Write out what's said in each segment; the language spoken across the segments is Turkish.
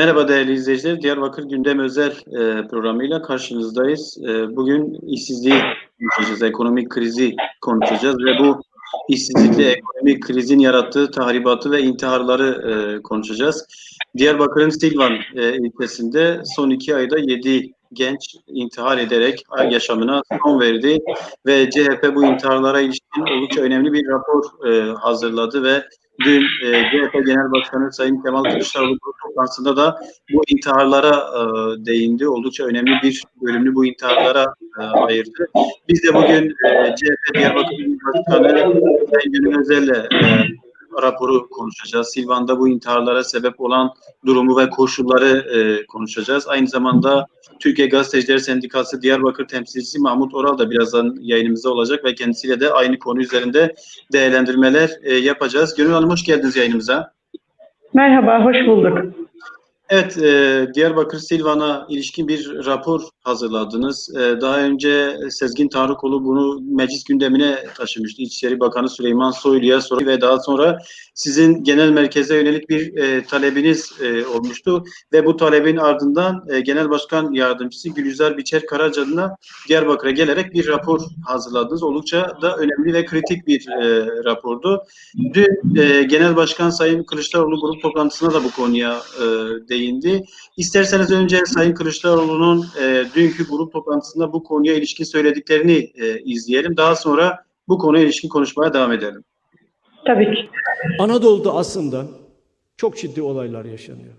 Merhaba değerli izleyiciler. Diyarbakır Gündem Özel e, programıyla karşınızdayız. E, bugün işsizliği konuşacağız, ekonomik krizi konuşacağız ve bu işsizlikle ekonomik krizin yarattığı tahribatı ve intiharları e, konuşacağız. Diyarbakır'ın Silvan e, ilçesinde son iki ayda yedi genç intihar ederek yaşamına son verdi ve CHP bu intiharlara ilişkin oldukça önemli bir rapor e, hazırladı ve dün e, CHP Genel Başkanı Sayın Kemal Kılıçdaroğlu toplantısında da bu intiharlara e, değindi. Oldukça önemli bir bölümünü bu intiharlara e, ayırdı. Biz de bugün e, CHP Diyarbakır Başkanı Sayın Gönül Özel'le e, raporu konuşacağız. Silvan'da bu intiharlara sebep olan durumu ve koşulları e, konuşacağız. Aynı zamanda Türkiye Gazetecileri Sendikası Diyarbakır temsilcisi Mahmut Oral da birazdan yayınımızda olacak ve kendisiyle de aynı konu üzerinde değerlendirmeler e, yapacağız. Gönül Hanım hoş geldiniz yayınımıza. Merhaba, hoş bulduk. Evet, e, Diyarbakır Silvan'a ilişkin bir rapor hazırladınız. E, daha önce Sezgin Tanrıkolu bunu meclis gündemine taşımıştı. İçişleri Bakanı Süleyman Soylu'ya soru ve daha sonra sizin genel merkeze yönelik bir e, talebiniz e, olmuştu. Ve bu talebin ardından e, Genel Başkan Yardımcısı Gülizar Biçer Karaca'na Diyarbakır'a gelerek bir rapor hazırladınız. Oldukça da önemli ve kritik bir e, rapordu. Dün e, Genel Başkan Sayın Kılıçdaroğlu grup toplantısında da bu konuya e, değindi. İsterseniz önce Sayın Kılıçdaroğlu'nun e, dünkü grup toplantısında bu konuya ilişkin söylediklerini e, izleyelim. Daha sonra bu konuya ilişkin konuşmaya devam edelim. Tabii ki. Anadolu'da aslında çok ciddi olaylar yaşanıyor.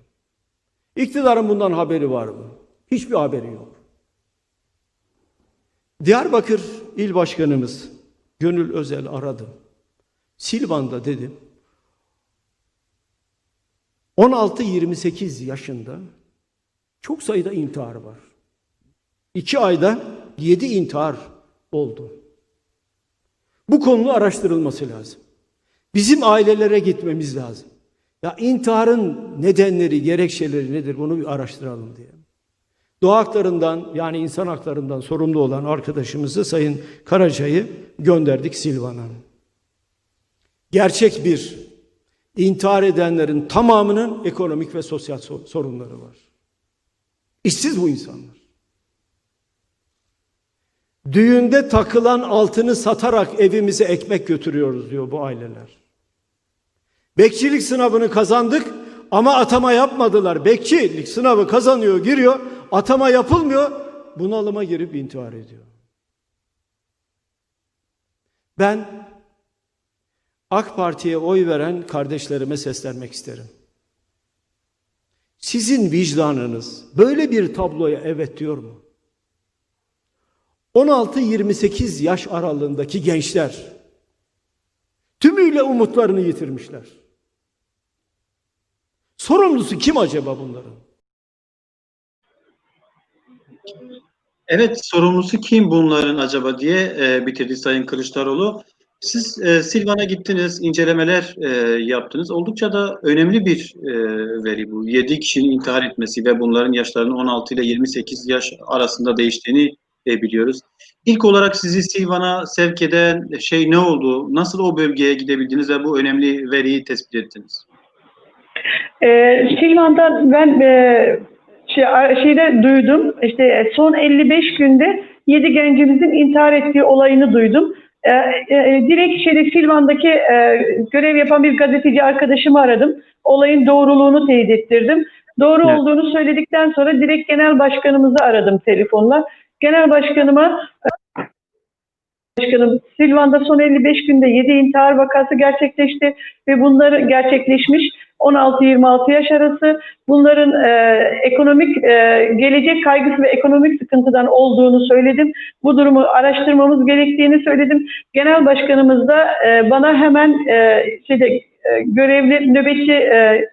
İktidarın bundan haberi var mı? Hiçbir haberi yok. Diyarbakır İl Başkanımız Gönül Özel aradı. Silvan'da dedim. 16-28 yaşında çok sayıda intihar var. İki ayda yedi intihar oldu. Bu konunun araştırılması lazım. Bizim ailelere gitmemiz lazım. Ya intiharın nedenleri, gerekçeleri nedir bunu bir araştıralım diye. Doğa haklarından yani insan haklarından sorumlu olan arkadaşımızı Sayın Karaca'yı gönderdik Silvan'a. Gerçek bir intihar edenlerin tamamının ekonomik ve sosyal sorunları var. İşsiz bu insanlar. Düğünde takılan altını satarak evimize ekmek götürüyoruz diyor bu aileler. Bekçilik sınavını kazandık ama atama yapmadılar. Bekçilik sınavı kazanıyor, giriyor, atama yapılmıyor, bunalıma girip intihar ediyor. Ben AK Parti'ye oy veren kardeşlerime seslenmek isterim. Sizin vicdanınız böyle bir tabloya evet diyor mu? 16-28 yaş aralığındaki gençler tümüyle umutlarını yitirmişler. Sorumlusu kim acaba bunların? Evet, sorumlusu kim bunların acaba diye e, bitirdi Sayın Kılıçdaroğlu. Siz e, Silvan'a gittiniz, incelemeler e, yaptınız. Oldukça da önemli bir e, veri bu. 7 kişinin intihar etmesi ve bunların yaşlarının 16 ile 28 yaş arasında değiştiğini e, biliyoruz. İlk olarak sizi Silvan'a sevk eden şey ne oldu? Nasıl o bölgeye gidebildiniz ve bu önemli veriyi tespit ettiniz? Ee, Silvan'da ben e, şey, şeyde duydum. İşte son 55 günde 7 gencimizin intihar ettiği olayını duydum. Ee, e, direkt şeyde Silvan'daki e, görev yapan bir gazeteci arkadaşımı aradım. Olayın doğruluğunu teyit ettirdim. Doğru Evet. olduğunu söyledikten sonra direkt genel başkanımızı aradım telefonla. Genel başkanıma Başkanım, Silvan'da son 55 günde 7 intihar vakası gerçekleşti ve bunları gerçekleşmiş 16-26 yaş arası. Bunların e, ekonomik e, gelecek kaygısı ve ekonomik sıkıntıdan olduğunu söyledim. Bu durumu araştırmamız gerektiğini söyledim. Genel başkanımız da e, bana hemen e, şeyde e, görevli nöbetçi e,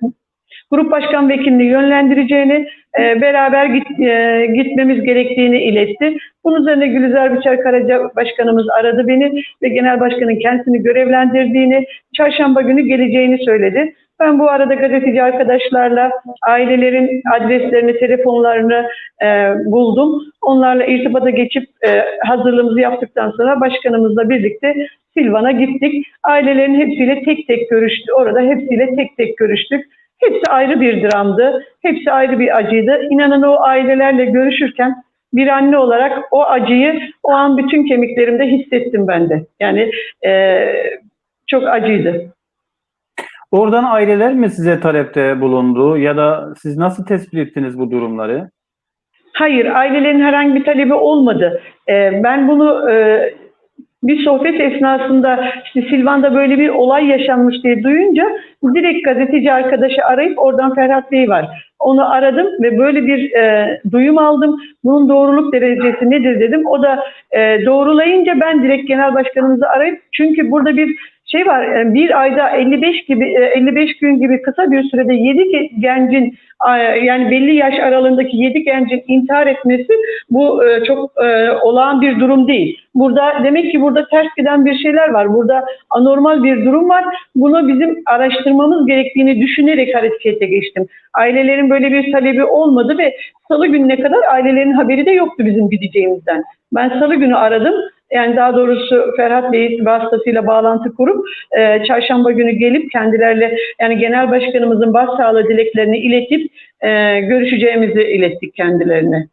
grup başkan vekilini yönlendireceğini, e, beraber git, e, gitmemiz gerektiğini iletti. Bunun üzerine Gülizar Biçer Karaca Başkanımız aradı beni ve Genel Başkanın kendisini görevlendirdiğini, çarşamba günü geleceğini söyledi. Ben bu arada gazeteci arkadaşlarla ailelerin adreslerini, telefonlarını e, buldum. Onlarla irtibata geçip e, hazırlığımızı yaptıktan sonra başkanımızla birlikte Silvan'a gittik. Ailelerin hepsiyle tek tek görüştük. Orada hepsiyle tek tek görüştük. Hepsi ayrı bir dramdı. Hepsi ayrı bir acıydı. İnanın o ailelerle görüşürken bir anne olarak o acıyı o an bütün kemiklerimde hissettim ben de. Yani e, çok acıydı. Oradan aileler mi size talepte bulundu ya da siz nasıl tespit ettiniz bu durumları? Hayır, ailelerin herhangi bir talebi olmadı. Ee, ben bunu e, bir sohbet esnasında işte Silvan'da böyle bir olay yaşanmış diye duyunca direkt gazeteci arkadaşı arayıp oradan Ferhat Bey var. Onu aradım ve böyle bir e, duyum aldım. Bunun doğruluk derecesi nedir dedim. O da e, doğrulayınca ben direkt genel başkanımızı arayıp çünkü burada bir şey var e, bir ayda 55 gibi e, 55 gün gibi kısa bir sürede 7 gencin e, yani belli yaş aralığındaki 7 gencin intihar etmesi bu e, çok e, olağan bir durum değil. Burada demek ki burada ters giden bir şeyler var. Burada anormal bir durum var. Bunu bizim araştırmamız gerektiğini düşünerek harekete geçtim. Ailelerin böyle bir talebi olmadı ve salı gününe kadar ailelerin haberi de yoktu bizim gideceğimizden. Ben salı günü aradım. Yani daha doğrusu Ferhat Bey vasıtasıyla bağlantı kurup e, çarşamba günü gelip kendilerle yani genel başkanımızın başsağlığı dileklerini iletip e, görüşeceğimizi ilettik kendilerine.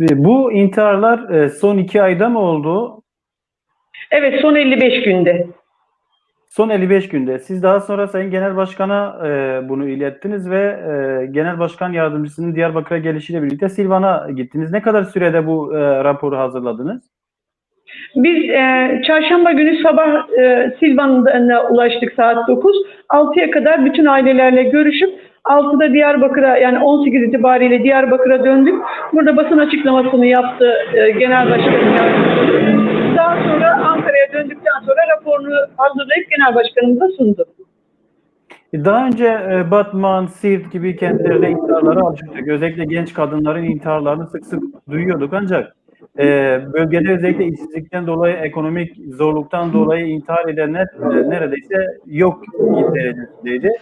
Ve bu intiharlar e, son iki ayda mı oldu? Evet son 55 günde. Son 55 günde. Siz daha sonra Sayın Genel Başkan'a e, bunu ilettiniz ve e, Genel Başkan Yardımcısının Diyarbakır'a gelişiyle birlikte Silvan'a gittiniz. Ne kadar sürede bu e, raporu hazırladınız? Biz e, çarşamba günü sabah e, Silvan'a ulaştık saat 9. 6'ya kadar bütün ailelerle görüşüp 6'da Diyarbakır'a yani 18 itibariyle Diyarbakır'a döndük. Burada basın açıklamasını yaptı e, Genel Başkanım. Daha sonra Ankara'ya döndükten sonra raporunu hazırlayıp Genel Başkanımıza sundu. E, Daha önce e, Batman, Siirt gibi kentlerde intiharlara alıştık. Özellikle genç kadınların intiharlarını sık sık duyuyorduk ancak e, bölgede özellikle işsizlikten dolayı, ekonomik zorluktan dolayı intihar edenler e, neredeyse yok derecesindeydi.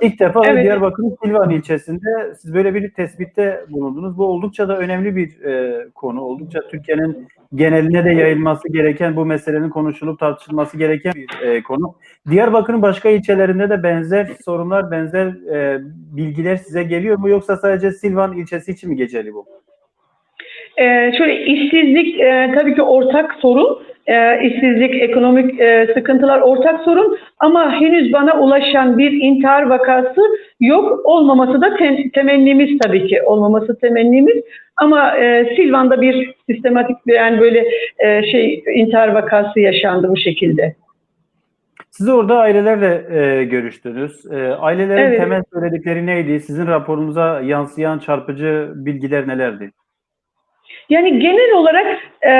İlk defa Evet. Diyarbakır'ın Silvan ilçesinde siz böyle bir tespitte bulundunuz. Bu oldukça da önemli bir e, konu. Oldukça Türkiye'nin geneline de yayılması gereken, bu meselenin konuşulup tartışılması gereken bir e, konu. Diyarbakır'ın başka ilçelerinde de benzer sorunlar, benzer e, bilgiler size geliyor mu yoksa sadece Silvan ilçesi için mi geçerli bu? Ee, şöyle işsizlik e, tabii ki ortak sorun. Ee, işsizlik, ekonomik e, sıkıntılar ortak sorun ama henüz bana ulaşan bir intihar vakası yok. Olmaması da tem- temennimiz tabii ki. Olmaması temennimiz. Ama e, Silvan'da bir sistematik bir yani böyle e, şey intihar vakası yaşandı bu şekilde. Siz orada ailelerle e, görüştünüz. E, ailelerin Evet. temel söyledikleri neydi? Sizin raporunuza yansıyan çarpıcı bilgiler nelerdi? Yani genel olarak e,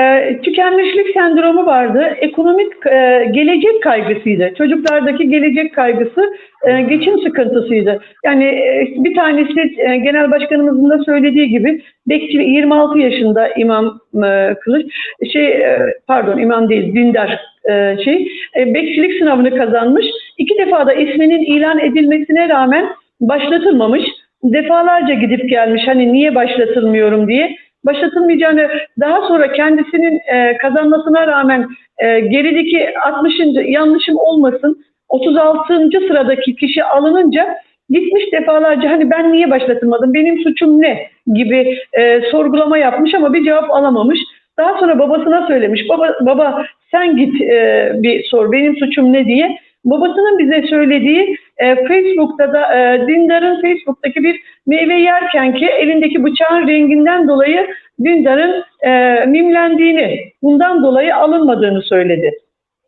tükenmişlik sendromu vardı. Ekonomik e, gelecek kaygısıydı. Çocuklardaki gelecek kaygısı e, geçim sıkıntısıydı. Yani e, bir tanesi e, genel başkanımızın da söylediği gibi bekçi 26 yaşında imam e, Kılıç şey e, pardon imam değil dindar e, şey e, bekçilik sınavını kazanmış. İki defa da isminin ilan edilmesine rağmen başlatılmamış. Defalarca gidip gelmiş hani niye başlatılmıyorum diye başlatılmayacağını daha sonra kendisinin e, kazanmasına rağmen e, gerideki 60. yanlışım olmasın 36. sıradaki kişi alınınca gitmiş defalarca hani ben niye başlatılmadım benim suçum ne gibi e, sorgulama yapmış ama bir cevap alamamış. Daha sonra babasına söylemiş baba baba sen git e, bir sor benim suçum ne diye. Babasının bize söylediği e, Facebook'ta da e, Dindar'ın Facebook'taki bir meyve yerken ki elindeki bıçağın renginden dolayı Dündar'ın e, mimlendiğini, bundan dolayı alınmadığını söyledi.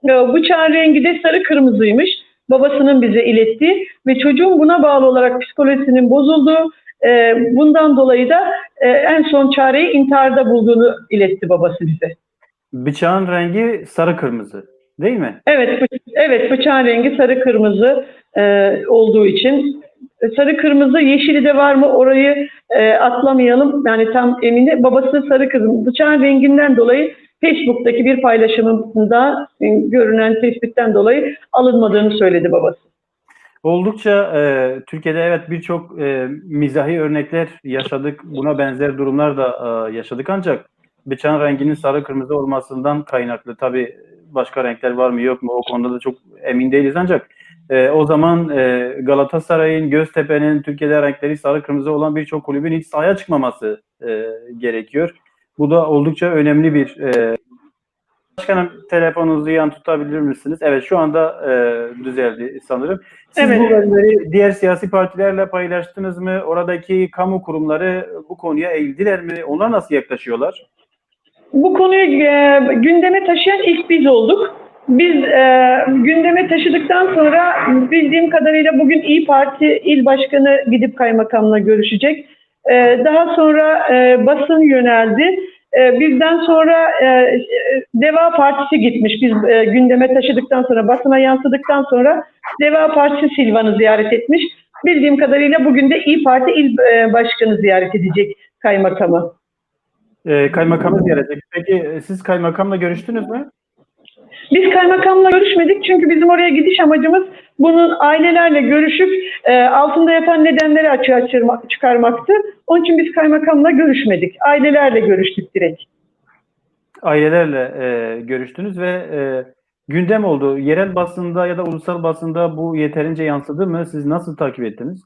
E, bıçağın rengi de sarı kırmızıymış. Babasının bize ilettiği ve çocuğun buna bağlı olarak psikolojisinin bozulduğu, e, bundan dolayı da e, en son çareyi intiharda bulduğunu iletti babası bize. Bıçağın rengi sarı kırmızı değil mi? Evet, evet bıçağın rengi sarı kırmızı e, olduğu için e, sarı kırmızı yeşili de var mı orayı e, atlamayalım. Yani tam emini babası sarı kırmızı bıçağın renginden dolayı Facebook'taki bir paylaşımında e, görünen tespitten dolayı alınmadığını söyledi babası. Oldukça e, Türkiye'de evet birçok e, mizahi örnekler yaşadık. Buna benzer durumlar da e, yaşadık ancak bıçağın renginin sarı kırmızı olmasından kaynaklı. Tabii başka renkler var mı yok mu o konuda da çok emin değiliz ancak e, o zaman e, Galatasaray'ın, Göztepe'nin Türkiye'de renkleri sarı kırmızı olan birçok kulübün hiç sahaya çıkmaması e, gerekiyor. Bu da oldukça önemli bir e, Başkanım telefonunuzu yan tutabilir misiniz? Evet şu anda e, düzeldi sanırım. Siz Evet. bu verileri diğer siyasi partilerle paylaştınız mı? Oradaki kamu kurumları bu konuya eğildiler mi? Onlar nasıl yaklaşıyorlar? Bu konuyu e, gündeme taşıyan ilk biz olduk. Biz e, gündeme taşıdıktan sonra bildiğim kadarıyla bugün İyi Parti il başkanı gidip kaymakamla görüşecek. E, daha sonra e, basın yöneldi. E, bizden sonra e, Deva Partisi gitmiş. Biz e, gündeme taşıdıktan sonra, basına yansıdıktan sonra Deva Partisi Silvan'ı ziyaret etmiş. Bildiğim kadarıyla bugün de İyi Parti il e, başkanı ziyaret edecek kaymakamı. E, kaymakamı gelecek. Peki e, siz kaymakamla görüştünüz mü? Biz kaymakamla görüşmedik çünkü bizim oraya gidiş amacımız bunun ailelerle görüşüp e, altında yatan nedenleri açığa çıkarma- çıkarmaktı. Onun için biz kaymakamla görüşmedik. Ailelerle görüştük direkt. Ailelerle e, görüştünüz ve e, gündem oldu. Yerel basında ya da ulusal basında bu yeterince yansıdı mı? Siz nasıl takip ettiniz?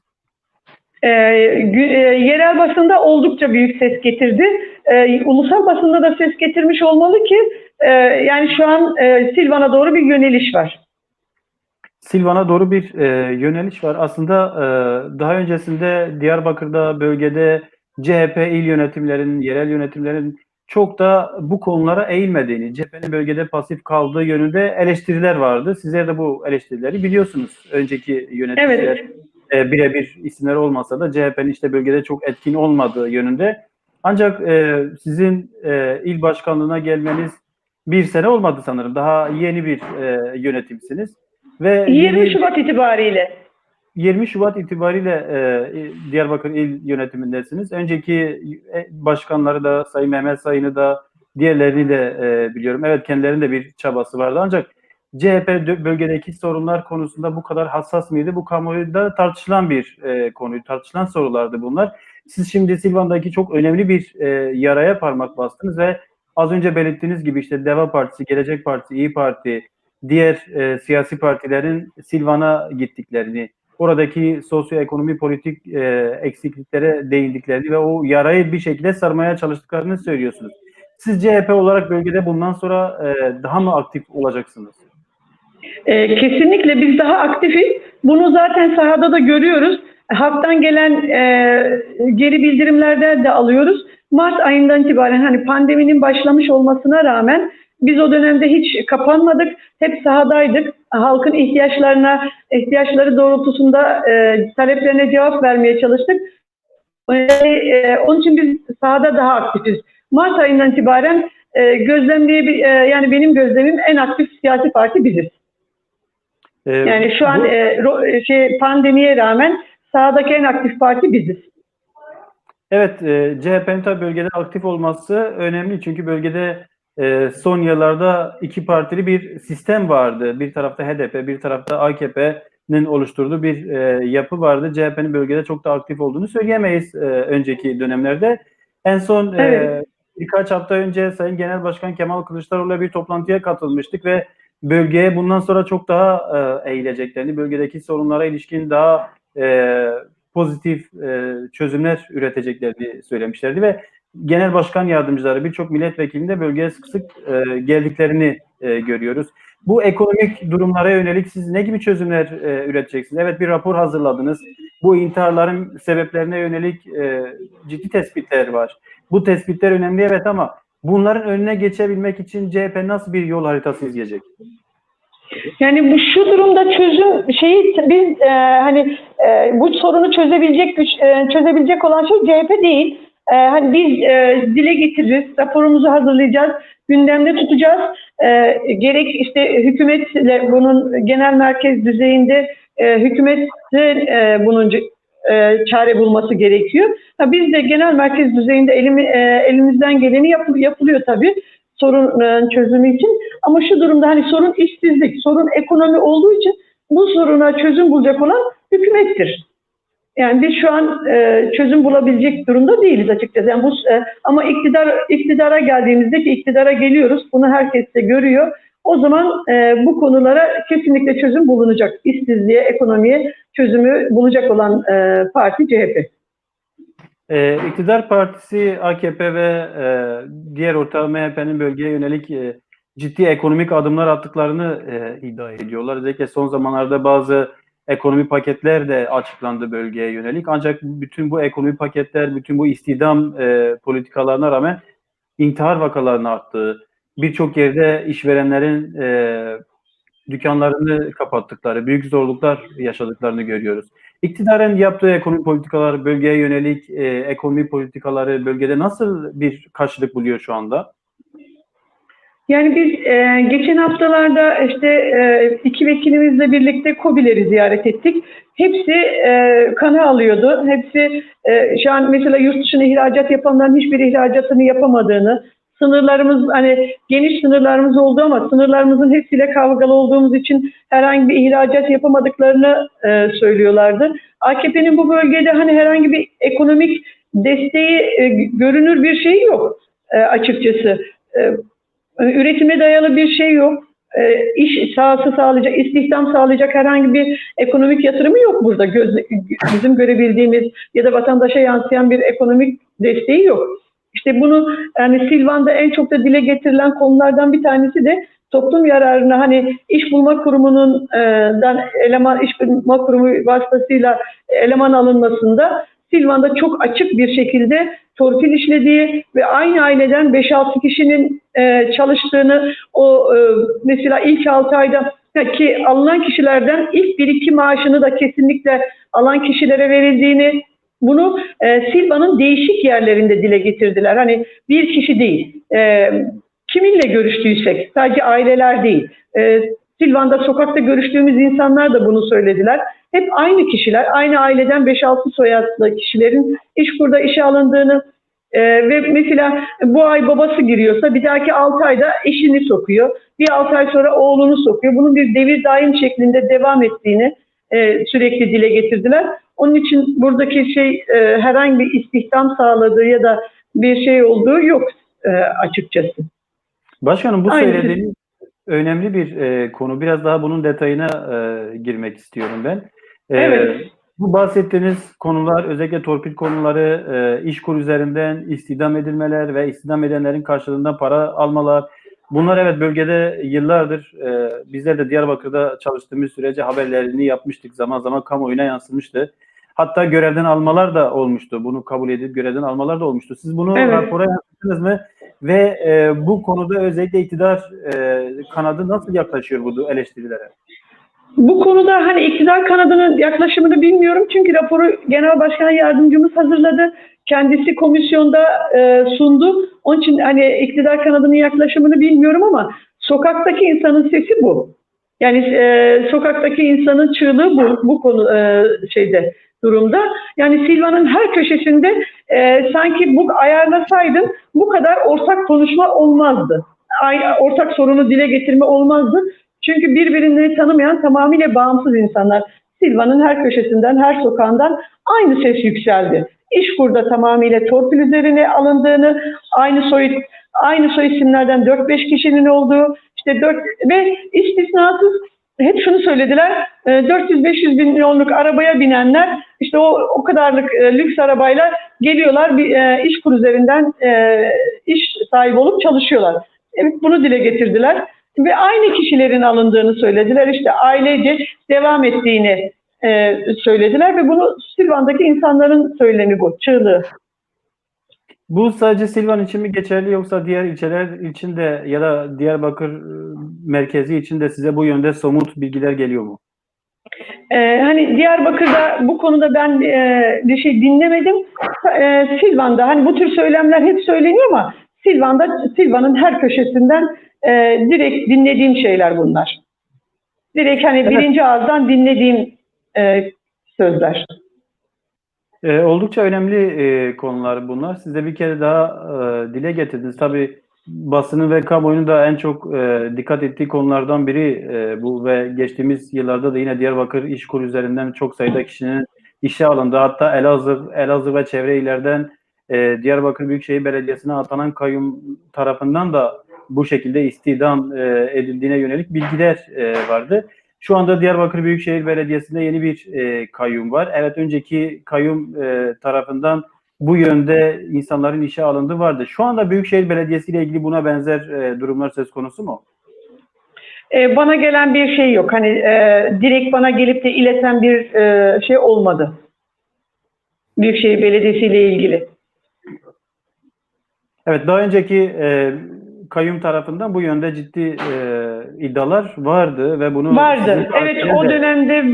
E, gü- e, yerel basında oldukça büyük ses getirdi. E, ulusal basında da ses getirmiş olmalı ki e, yani şu an e, Silvan'a doğru bir yöneliş var. Silvan'a doğru bir e, yöneliş var. Aslında e, daha öncesinde Diyarbakır'da bölgede CHP il yönetimlerinin, yerel yönetimlerin çok da bu konulara eğilmediğini, CHP'nin bölgede pasif kaldığı yönünde eleştiriler vardı. Sizler de bu eleştirileri biliyorsunuz. Önceki yöneticiler Evet. E, birebir isimler olmasa da CHP'nin işte bölgede çok etkin olmadığı yönünde. Ancak e, sizin e, il başkanlığına gelmeniz bir sene olmadı sanırım. Daha yeni bir e, yönetimsiniz. Ve 20 yeni- Şubat itibariyle. 20 Şubat itibariyle e, Diyarbakır İl Yönetimindesiniz. Önceki e, başkanları da Sayın Mehmet Sayın'ı da diğerlerini de e, biliyorum. Evet kendilerinin de bir çabası vardı ancak CHP bölgedeki sorunlar konusunda bu kadar hassas mıydı? Bu kamuoyunda tartışılan bir e, konuyu, tartışılan sorulardı bunlar. Siz şimdi Silvan'daki çok önemli bir e, yaraya parmak bastınız ve az önce belirttiğiniz gibi işte Deva Partisi, Gelecek Partisi, İyi Parti, diğer e, siyasi partilerin Silvan'a gittiklerini, oradaki sosyoekonomi politik e, eksikliklere değindiklerini ve o yarayı bir şekilde sarmaya çalıştıklarını söylüyorsunuz. Siz CHP olarak bölgede bundan sonra e, daha mı aktif olacaksınız? E, kesinlikle biz daha aktifiz. Bunu zaten sahada da görüyoruz. Halktan gelen e, geri bildirimlerden de alıyoruz. Mart ayından itibaren hani pandeminin başlamış olmasına rağmen biz o dönemde hiç kapanmadık. Hep sahadaydık. Halkın ihtiyaçlarına, ihtiyaçları doğrultusunda e, taleplerine cevap vermeye çalıştık. E, e, onun için biz sahada daha aktifiz. Mart ayından itibaren e, gözlemleyebil, e, yani benim gözlemim en aktif siyasi parti biziz. E, Yani şu an bu- e, ro- e, şey pandemiye rağmen sahadaki en aktif parti biziz. Evet, e, CHP'nin tabii bölgede aktif olması önemli çünkü bölgede e, son yıllarda iki partili bir sistem vardı. Bir tarafta HDP, bir tarafta AKP'nin oluşturduğu bir e, yapı vardı. CHP'nin bölgede çok da aktif olduğunu söyleyemeyiz e, önceki dönemlerde. En son e, Evet. birkaç hafta önce Sayın Genel Başkan Kemal Kılıçdaroğlu'yla bir toplantıya katılmıştık ve bölgeye bundan sonra çok daha e, eğileceklerini, bölgedeki sorunlara ilişkin daha e, pozitif e, çözümler üreteceklerini söylemişlerdi ve genel başkan yardımcıları birçok milletvekilinin de bölgeye sık sık e, geldiklerini e, görüyoruz. Bu ekonomik durumlara yönelik siz ne gibi çözümler e, üreteceksiniz? Evet bir rapor hazırladınız. Bu intiharların sebeplerine yönelik e, ciddi tespitler var. Bu tespitler önemli evet ama bunların önüne geçebilmek için CHP nasıl bir yol haritası izleyecek? Yani bu şu durumda çözüm şeyi biz e, hani e, bu sorunu çözebilecek güç e, çözebilecek olan şey CHP değil. E, hani biz e, dile getiririz, raporumuzu hazırlayacağız, gündemde tutacağız. E, gerek işte hükümetle bunun genel merkez düzeyinde e, hükümetin e, bunun e, çare bulması gerekiyor. Ha, biz de genel merkez düzeyinde elimi, e, elimizden geleni yap- yapılıyor tabii sorun e, çözümü için. Ama şu durumda hani sorun işsizlik, sorun ekonomi olduğu için bu soruna çözüm bulacak olan hükümettir. Yani biz şu an e, çözüm bulabilecek durumda değiliz açıkçası. Yani bu e, ama iktidar iktidara geldiğimizde ki iktidara geliyoruz. Bunu herkes de görüyor. O zaman e, bu konulara kesinlikle çözüm bulunacak. İşsizliğe, ekonomiye çözümü bulacak olan e, parti CHP. Ee, İktidar Partisi, AKP ve e, diğer ortağı MHP'nin bölgeye yönelik e, ciddi ekonomik adımlar attıklarını e, iddia ediyorlar. Özellikle son zamanlarda bazı ekonomi paketler de açıklandı bölgeye yönelik. Ancak bütün bu ekonomi paketler, bütün bu istihdam e, politikalarına rağmen intihar vakalarının arttığı, birçok yerde işverenlerin e, dükkanlarını kapattıkları, büyük zorluklar yaşadıklarını görüyoruz. İktidarın yaptığı ekonomi politikalar, bölgeye yönelik e, ekonomi politikaları bölgede nasıl bir karşılık buluyor şu anda? Yani biz e, geçen haftalarda işte e, iki vekilimizle birlikte COBİ'leri ziyaret ettik. Hepsi e, kanı alıyordu. Hepsi e, şu an mesela yurt dışına ihracat yapanların hiçbir ihracatını yapamadığını, sınırlarımız hani geniş sınırlarımız oldu ama sınırlarımızın hepsiyle kavgalı olduğumuz için herhangi bir ihracat yapamadıklarını e, söylüyorlardı. AKP'nin bu bölgede hani herhangi bir ekonomik desteği e, görünür bir şey yok e, açıkçası. E, üretime dayalı bir şey yok. E, iş sahası sağlayacak, istihdam sağlayacak herhangi bir ekonomik yatırımı yok burada. Göz, bizim görebildiğimiz ya da vatandaşa yansıyan bir ekonomik desteği yok. İşte bunu yani Silvan'da en çok da dile getirilen konulardan bir tanesi de toplum yararına hani iş bulma kurumunun e, eleman iş bulma kurumu vasıtasıyla eleman alınmasında Silvan'da çok açık bir şekilde torpil işlediği ve aynı aileden 5-6 kişinin e, çalıştığını o e, mesela ilk 6 ayda ki alınan kişilerden ilk bir iki maaşını da kesinlikle alan kişilere verildiğini bunu e, Silva'nın değişik yerlerinde dile getirdiler. Hani bir kişi değil. E, kiminle görüştüysek sadece aileler değil. E, Silvan'da sokakta görüştüğümüz insanlar da bunu söylediler. Hep aynı kişiler, aynı aileden 5-6 soyadlı kişilerin İşkur'da işe alındığını e, ve mesela bu ay babası giriyorsa bir dahaki 6 ayda eşini sokuyor. Bir 6 ay sonra oğlunu sokuyor. Bunun bir devir daim şeklinde devam ettiğini e, sürekli dile getirdiler. Onun için buradaki şey e, herhangi bir istihdam sağladığı ya da bir şey olduğu yok e, açıkçası. Başkanım bu Aynen. söylediğiniz önemli bir e, konu. Biraz daha bunun detayına e, girmek istiyorum ben. E, Evet. Bu bahsettiğiniz konular özellikle torpil konuları, e, işkur üzerinden istihdam edilmeler ve istihdam edenlerin karşılığında para almalar. Bunlar evet bölgede yıllardır e, bizler de Diyarbakır'da çalıştığımız sürece haberlerini yapmıştık. Zaman zaman kamuoyuna yansımıştı. Hatta görevden almalar da olmuştu. Bunu kabul edip görevden almalar da olmuştu. Siz bunu Evet. rapora yansıttınız mı? Ve e, bu konuda özellikle iktidar e, kanadı nasıl yaklaşıyor bu eleştirilere? Bu konuda hani iktidar kanadının yaklaşımını bilmiyorum çünkü raporu Genel Başkan Yardımcımız hazırladı. Kendisi komisyonda e, sundu. Onun için hani iktidar kanadının yaklaşımını bilmiyorum ama sokaktaki insanın sesi bu. Yani e, sokaktaki insanın çığlığı bu bu konu e, şeyde durumda. Yani Silva'nın her köşesinde e, sanki bu ayarlasaydın bu kadar ortak konuşma olmazdı. Ay, ortak sorunu dile getirme olmazdı. Çünkü birbirini tanımayan tamamıyla bağımsız insanlar. Silva'nın her köşesinden, her sokağından aynı ses yükseldi. İşkur'da tamamıyla torpil üzerine alındığını, aynı soy aynı soy isimlerden 4-5 kişinin olduğu, işte 4 ve istisnasız hep şunu söylediler. e, 400-500 bin milyonluk arabaya binenler işte o o kadarlık e, lüks arabayla geliyorlar bir e, işkur üzerinden e, iş sahibi olup çalışıyorlar. Evet bunu dile getirdiler ve aynı kişilerin alındığını söylediler. İşte ailece devam ettiğini e, söylediler ve bunu Silvan'daki insanların söylemi bu, çığlığı. Bu sadece Silvan için mi geçerli yoksa diğer ilçeler için de ya da Diyarbakır e, merkezi için de size bu yönde somut bilgiler geliyor mu? Ee, hani Diyarbakır'da bu konuda ben e, bir şey dinlemedim. Ee, Silvan'da hani bu tür söylemler hep söyleniyor ama Silvan'da Silvan'ın her köşesinden e, direkt dinlediğim şeyler bunlar. Direkt hani Evet. birinci ağızdan dinlediğim e, sözler. Ee, oldukça önemli e, konular bunlar. Siz de bir kere daha e, dile getirdiniz. Tabii basının ve kamuoyunun da en çok e, dikkat ettiği konulardan biri e, bu ve geçtiğimiz yıllarda da yine Diyarbakır İşkur üzerinden çok sayıda kişinin işe alındı. Hatta Elazığ, Elazığ ve çevre illerden e, Diyarbakır Büyükşehir Belediyesi'ne atanan kayyum tarafından da bu şekilde istihdam e, edildiğine yönelik bilgiler e, vardı. Şu anda Diyarbakır Büyükşehir Belediyesi'nde yeni bir e, kayyum var. Evet önceki kayyum e, tarafından bu yönde insanların işe alındığı vardı. Şu anda Büyükşehir Belediyesi ile ilgili buna benzer e, durumlar söz konusu mu? E, bana gelen bir şey yok. Hani e, direkt bana gelip de ileten bir e, şey olmadı. Büyükşehir Belediyesi ile ilgili. Evet daha önceki e, kayyum tarafından bu yönde ciddi e, iddialar vardı ve bunu Vardı. Evet o de- dönemde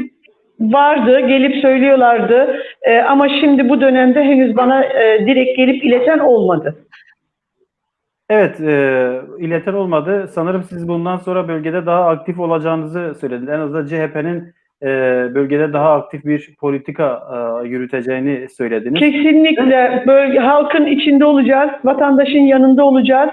vardı. Gelip söylüyorlardı. E, ama şimdi bu dönemde henüz bana e, direkt gelip ileten olmadı. Evet, e, ileten olmadı. Sanırım siz bundan sonra bölgede daha aktif olacağınızı söylediniz. En azından CHP'nin e, bölgede daha aktif bir politika e, yürüteceğini söylediniz. Kesinlikle bölge halkın içinde olacağız, vatandaşın yanında olacağız.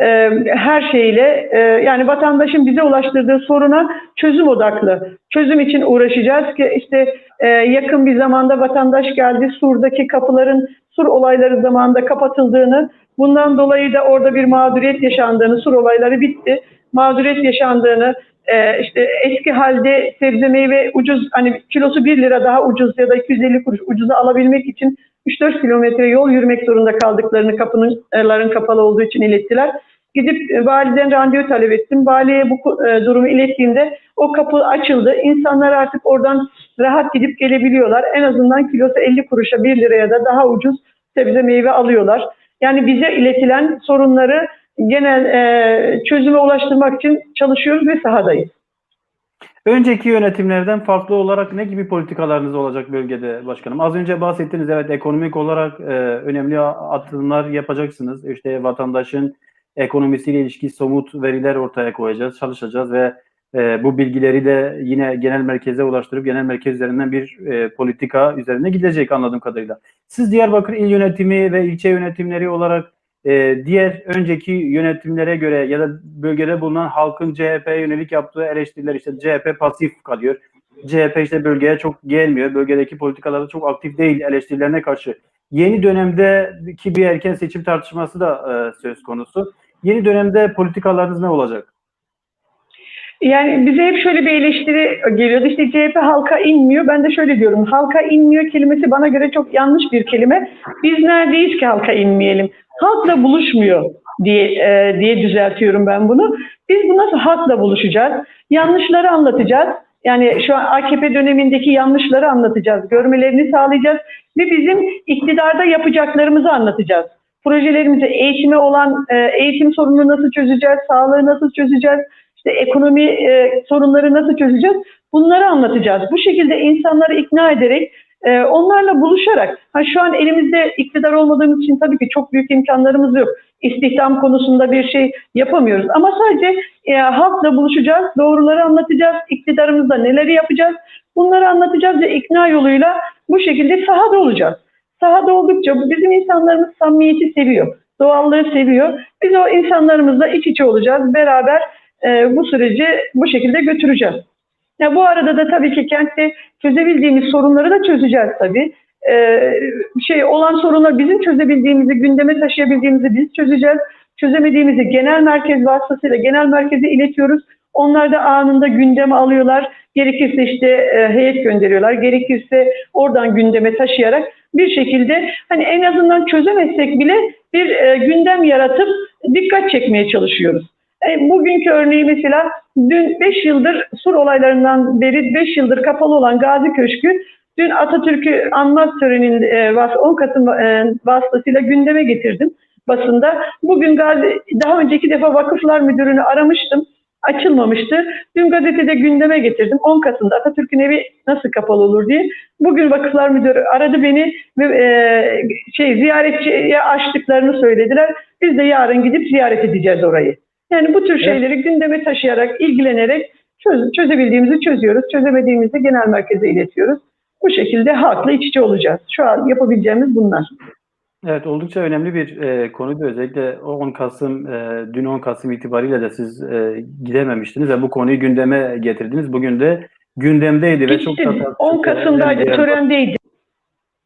Ee, her şeyle e, yani vatandaşın bize ulaştırdığı soruna çözüm odaklı. Çözüm için uğraşacağız ki işte e, yakın bir zamanda vatandaş geldi Sur'daki kapıların Sur olayları zamanında kapatıldığını, bundan dolayı da orada bir mağduriyet yaşandığını, Sur olayları bitti, mağduriyet yaşandığını, e, işte eski halde sebze meyve ucuz hani kilosu 1 lira daha ucuz ya da 250 kuruş ucuza alabilmek için 3-4 kilometre yol yürümek zorunda kaldıklarını kapıların kapalı olduğu için ilettiler. Gidip e, validen randevu talep ettim. Valiye bu e, durumu ilettiğimde o kapı açıldı. İnsanlar artık oradan rahat gidip gelebiliyorlar. En azından kilosu 50 kuruşa 1 liraya da daha ucuz sebze meyve alıyorlar. Yani bize iletilen sorunları genel e, çözüme ulaştırmak için çalışıyoruz ve sahadayız. Önceki yönetimlerden farklı olarak ne gibi politikalarınız olacak bölgede başkanım? Az önce bahsettiniz evet ekonomik olarak e, önemli atılımlar yapacaksınız. İşte vatandaşın ekonomisiyle ilişki somut veriler ortaya koyacağız, çalışacağız ve e, bu bilgileri de yine genel merkeze ulaştırıp genel merkez üzerinden bir e, politika üzerine gidecek anladığım kadarıyla. Siz Diyarbakır il yönetimi ve ilçe yönetimleri olarak e, diğer önceki yönetimlere göre ya da bölgede bulunan halkın CHP'ye yönelik yaptığı eleştiriler işte CHP pasif kalıyor. CHP işte bölgeye çok gelmiyor. Bölgedeki politikalarda çok aktif değil eleştirilerine karşı. Yeni dönemdeki bir erken seçim tartışması da e, söz konusu. Yeni dönemde politikalarınız ne olacak? Yani bize hep şöyle bir eleştiri geliyordu. İşte CHP halka inmiyor. Ben de şöyle diyorum. Halka inmiyor kelimesi bana göre çok yanlış bir kelime. Biz neredeyiz ki halka inmeyelim? Halkla buluşmuyor diye e, diye düzeltiyorum ben bunu. Biz bu nasıl halkla buluşacağız? Yanlışları anlatacağız. Yani şu an AKP dönemindeki yanlışları anlatacağız. Görmelerini sağlayacağız ve bizim iktidarda yapacaklarımızı anlatacağız. Projelerimizi eğitime olan e, eğitim sorununu nasıl çözeceğiz? Sağlığı nasıl çözeceğiz? İşte ekonomi e, sorunları nasıl çözeceğiz? Bunları anlatacağız. Bu şekilde insanları ikna ederek, e, onlarla buluşarak, ha şu an elimizde iktidar olmadığımız için tabii ki çok büyük imkanlarımız yok. İstihdam konusunda bir şey yapamıyoruz. Ama sadece e, halkla buluşacağız, doğruları anlatacağız, iktidarımızda neleri yapacağız, bunları anlatacağız ve ikna yoluyla bu şekilde sahada olacağız. Sahada oldukça bizim insanlarımız samimiyeti seviyor, doğallığı seviyor. Biz o insanlarımızla iç içe olacağız, beraber e, bu süreci bu şekilde götüreceğiz. Ya bu arada da tabii ki kentte çözebildiğimiz sorunları da çözeceğiz tabii. E, şey olan sorunlar bizim çözebildiğimizi, gündeme taşıyabildiğimizi biz çözeceğiz. Çözemediğimizi genel merkez vasıtasıyla genel merkeze iletiyoruz. Onlar da anında gündeme alıyorlar. Gerekirse işte e, heyet gönderiyorlar. Gerekirse oradan gündeme taşıyarak bir şekilde hani en azından çözemezsek bile bir e, gündem yaratıp dikkat çekmeye çalışıyoruz. E, bugünkü örneği mesela dün 5 yıldır Sur olaylarından beri 5 yıldır kapalı olan Gazi Köşkü dün Atatürk'ü anma töreninin e, vas- 10 Kasım e, vasıtasıyla gündeme getirdim basında. Bugün Gazi, daha önceki defa Vakıflar Müdürünü aramıştım. Açılmamıştı. Dün gazetede gündeme getirdim. 10 Kasım'da Atatürk'ün evi nasıl kapalı olur diye. Bugün Vakıflar Müdürü aradı beni ve e, şey ziyaretçiye açtıklarını söylediler. Biz de yarın gidip ziyaret edeceğiz orayı. Yani bu tür şeyleri gündeme taşıyarak, ilgilenerek çöz, çözebildiğimizi çözüyoruz. Çözemediğimizi genel merkeze iletiyoruz. Bu şekilde halkla iç içe olacağız. Şu an yapabileceğimiz bunlar. Evet oldukça önemli bir e, konuydu. Özellikle o 10 Kasım, e, dün 10 Kasım itibariyle de siz e, gidememiştiniz ve bu konuyu gündeme getirdiniz. Bugün de gündemdeydi ve çok da Gittim. tartışıldı. 10 Kasım'daydı, Yani törendeydim.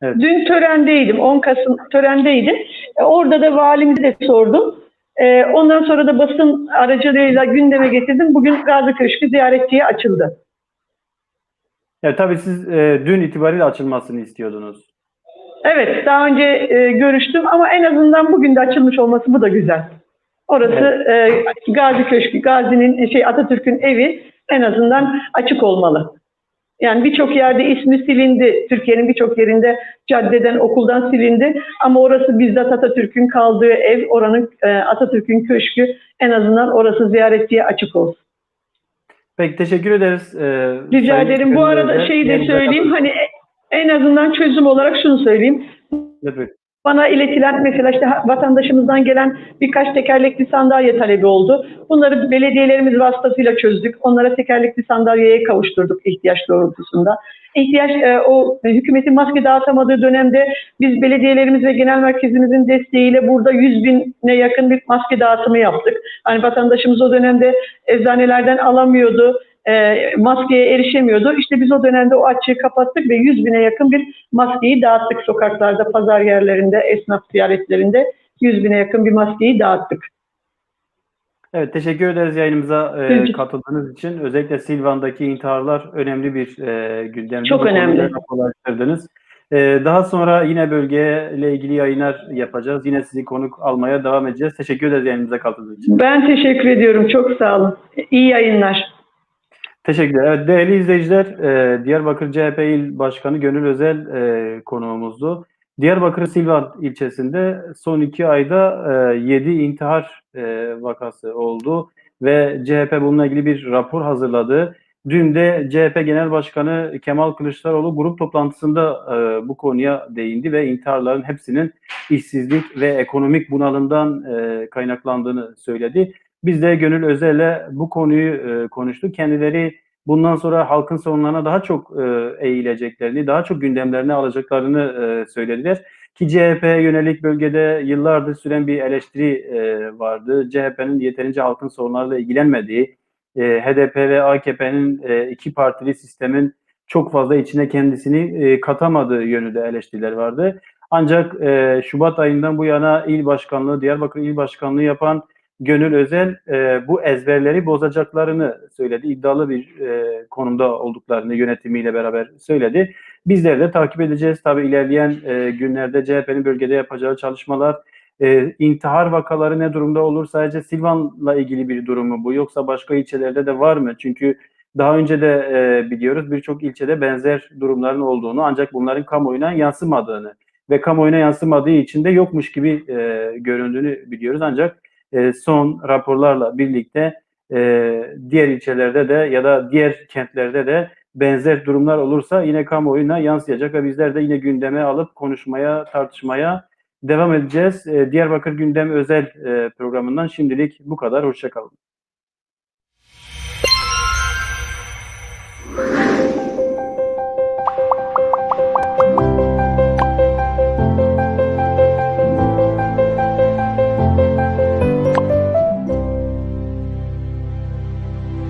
Evet. Dün törendeydim, 10 Kasım törendeydim. E, orada da valimize de sordum. E, ondan sonra da basın aracılığıyla gündeme getirdim. Bugün Gazi Köşkü ziyaretçiye açıldı. Ya tabii siz e, dün itibariyle açılmasını istiyordunuz. Evet, daha önce e, görüştüm ama en azından bugün de açılmış olması bu da güzel. Orası e, Gazi Köşkü, Gazi'nin şey Atatürk'ün evi en azından açık olmalı. Yani birçok yerde ismi silindi. Türkiye'nin birçok yerinde caddeden, okuldan silindi. Ama orası bizzat Atatürk'ün kaldığı ev, oranın e, Atatürk'ün köşkü. En azından orası ziyaretçiye açık olsun. Peki teşekkür ederiz. E, Rica ederim. Bu arada şeyi de söyleyeyim. Hani en azından çözüm olarak şunu söyleyeyim. Lütfen. Bana iletilen mesela işte vatandaşımızdan gelen birkaç tekerlekli sandalye talebi oldu. Bunları belediyelerimiz vasıtasıyla çözdük. Onlara tekerlekli sandalyeye kavuşturduk ihtiyaç doğrultusunda. İhtiyaç e, o e, hükümetin maske dağıtamadığı dönemde biz belediyelerimiz ve genel merkezimizin desteğiyle burada 100 bine yakın bir maske dağıtımı yaptık. Hani vatandaşımız o dönemde eczanelerden alamıyordu e, maskeye erişemiyordu. İşte biz o dönemde o açığı kapattık ve 100 bine yakın bir maskeyi dağıttık sokaklarda, pazar yerlerinde, esnaf ziyaretlerinde 100 bine yakın bir maskeyi dağıttık. Evet teşekkür ederiz yayınımıza e, katıldığınız için. Özellikle Silvan'daki intiharlar önemli bir e, gündemdi. Çok önemli. da raporlaştırdınız. E, daha sonra yine bölgeyle ilgili yayınlar yapacağız. Yine sizi konuk almaya devam edeceğiz. Teşekkür ederiz yayınımıza katıldığınız için. Ben teşekkür ediyorum. Çok sağ olun. İyi yayınlar. Teşekkürler. Evet, değerli izleyiciler, e, Diyarbakır CHP İl Başkanı Gönül Özel e, konuğumuzdu. Diyarbakır Silvan ilçesinde son iki ayda e, 7 intihar e, vakası oldu ve CHP bununla ilgili bir rapor hazırladı. Dün de CHP Genel Başkanı Kemal Kılıçdaroğlu grup toplantısında e, bu konuya değindi ve intiharların hepsinin işsizlik ve ekonomik bunalımdan e, kaynaklandığını söyledi. Biz de Gönül Özel'le bu konuyu e, konuştuk. Kendileri bundan sonra halkın sorunlarına daha çok e, eğileceklerini, daha çok gündemlerine alacaklarını e, söylediler. Ki CHP'ye yönelik bölgede yıllardır süren bir eleştiri e, vardı. CHP'nin yeterince halkın sorunlarıyla ilgilenmediği, e, HDP ve AKP'nin e, iki partili sistemin çok fazla içine kendisini e, katamadığı yönünde eleştiriler vardı. Ancak e, Şubat ayından bu yana il başkanlığı, Diyarbakır il başkanlığı yapan Gönül Özel e, bu ezberleri bozacaklarını söyledi. İddialı bir e, konumda olduklarını yönetimiyle beraber söyledi. Bizler de takip edeceğiz. Tabii ilerleyen e, günlerde CHP'nin bölgede yapacağı çalışmalar, e, intihar vakaları ne durumda olur? Sadece Silvan'la ilgili bir durum mu bu? Yoksa başka ilçelerde de var mı? Çünkü daha önce de e, biliyoruz birçok ilçede benzer durumların olduğunu ancak bunların kamuoyuna yansımadığını ve kamuoyuna yansımadığı için de yokmuş gibi e, göründüğünü biliyoruz. Ancak e, son raporlarla birlikte e, diğer ilçelerde de ya da diğer kentlerde de benzer durumlar olursa yine kamuoyuna yansıyacak ve bizler de yine gündeme alıp konuşmaya, tartışmaya devam edeceğiz. E, Diyarbakır Gündem özel e, programından şimdilik bu kadar. Hoşçakalın.